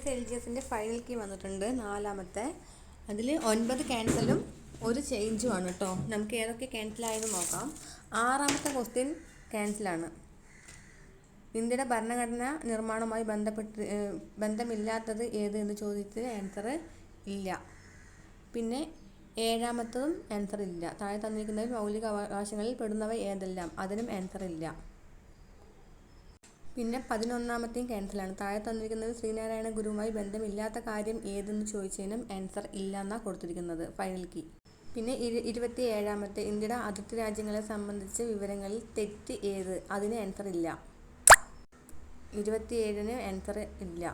S L G എസിന്റെ final key വന്നിട്ടുണ്ട് നാലാമത്തെ. അതിൽ ഒൻപത് ക്യാൻസലും ഒരു ചേഞ്ചും ആണ് കേട്ടോ. നമുക്ക് ഏതൊക്കെ ക്യാൻസലായെന്ന് നോക്കാം. ആറാമത്തെ ക്വസ്റ്റ്യൻ ക്യാൻസലാണ് ഇന്ത്യയുടെ ഭരണഘടന നിർമ്മാണവുമായി ബന്ധപ്പെട്ട് ബന്ധമില്ലാത്തത് ഏത് എന്ന് ചോദിച്ചതിന് ആൻസർ ഇല്ല. പിന്നെ ഏഴാമത്തതും ആൻസർ ഇല്ല. താഴെ തന്നിരിക്കുന്നതിൽ മൗലിക അവകാശങ്ങളിൽ പെടുന്നവ ഏതെല്ലാം? അതിനും ആൻസർ ഇല്ല. പിന്നെ പതിനൊന്നാമത്തെയും ക്യാൻസലാണ്. താഴെ തന്നിരിക്കുന്നത് ശ്രീനാരായണ ഗുരുവുമായി ബന്ധമില്ലാത്ത കാര്യം ഏതെന്ന് ചോദിച്ചതിനും ആൻസർ ഇല്ല എന്നാണ് കൊടുത്തിരിക്കുന്നത്. Final key. പിന്നെ ഇരു ഇരുപത്തി ഏഴാമത്തെ ഇന്ത്യയുടെ അതിർത്തി രാജ്യങ്ങളെ സംബന്ധിച്ച വിവരങ്ങളിൽ തെറ്റ് ഏത്? അതിന് ആൻസർ ഇല്ല. ഇരുപത്തിയേഴിന് ആൻസർ ഇല്ല.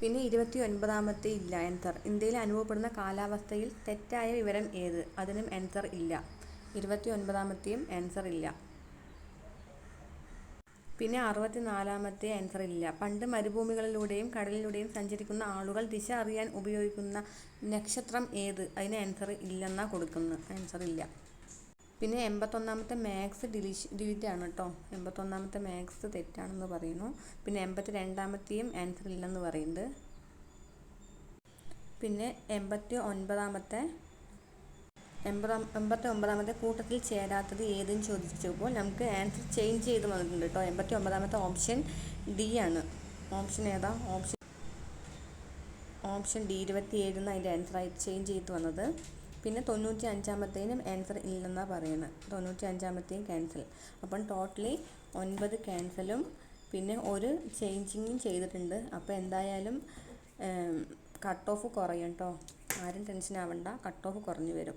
പിന്നെ ഇരുപത്തി ഒൻപതാമത്തെ ഇല്ല ആൻസർ. ഇന്ത്യയിൽ അനുഭവപ്പെടുന്ന കാലാവസ്ഥയിൽ തെറ്റായ വിവരം ഏത്? അതിനും ആൻസർ ഇല്ല. ഇരുപത്തി ഒൻപതാമത്തെയും ആൻസർ ഇല്ല. പിന്നെ അറുപത്തിനാലാമത്തെ ആൻസർ ഇല്ല. പണ്ട് മരുഭൂമികളിലൂടെയും കടലിലൂടെയും സഞ്ചരിക്കുന്ന ആളുകൾ ദിശ അറിയാൻ ഉപയോഗിക്കുന്ന നക്ഷത്രം ഏത്? അതിന് ആൻസർ ഇല്ലെന്നാ കൊടുക്കുന്നത് ആൻസർ ഇല്ല. പിന്നെ എൺപത്തൊന്നാമത്തെ മാത്സ് ഡിലീഷ് ഡിലീറ്റ് ആണ് കേട്ടോ എൺപത്തൊന്നാമത്തെ മാത്സ് തെറ്റാണെന്ന് പറയുന്നു. പിന്നെ എൺപത്തി രണ്ടാമത്തെയും ആൻസർ ഇല്ലെന്ന് പറയുന്നുണ്ട്. പിന്നെ എൺപത്തി ഒൻപതാമത്തെ എൺപതാം എൺപത്തി ഒമ്പതാമത്തെ കൂട്ടത്തിൽ ചേരാത്തത് ഏതെന്ന് ചോദിച്ചപ്പോൾ നമുക്ക് ആൻസർ ചേഞ്ച് ചെയ്ത് വന്നിട്ടുണ്ട് കേട്ടോ. എൺപത്തി ഒമ്പതാമത്തെ ഓപ്ഷൻ ഡി ആണ്. ഓപ്ഷൻ ഏതാ? ഓപ്ഷൻ ഓപ്ഷൻ ഡി ഇരുപത്തി ഏഴിന്ന് അതിന്റെ ആൻസറായി ചേഞ്ച് ചെയ്ത് വന്നത്. പിന്നെ തൊണ്ണൂറ്റി അഞ്ചാമത്തേനും ആൻസർ ഇല്ലെന്നാണ് പറയുന്നത് തൊണ്ണൂറ്റി അഞ്ചാമത്തെയും ക്യാൻസൽ അപ്പം ടോട്ടലി ഒൻപത് ക്യാൻസലും പിന്നെ ഒരു ചേഞ്ചിങ്ങും ചെയ്തിട്ടുണ്ട്. അപ്പോൾ എന്തായാലും കട്ട് ഓഫ് കുറയും കേട്ടോ. ആരും ടെൻഷൻ ആവണ്ട. കട്ട് ഓഫ് കുറഞ്ഞു വരും.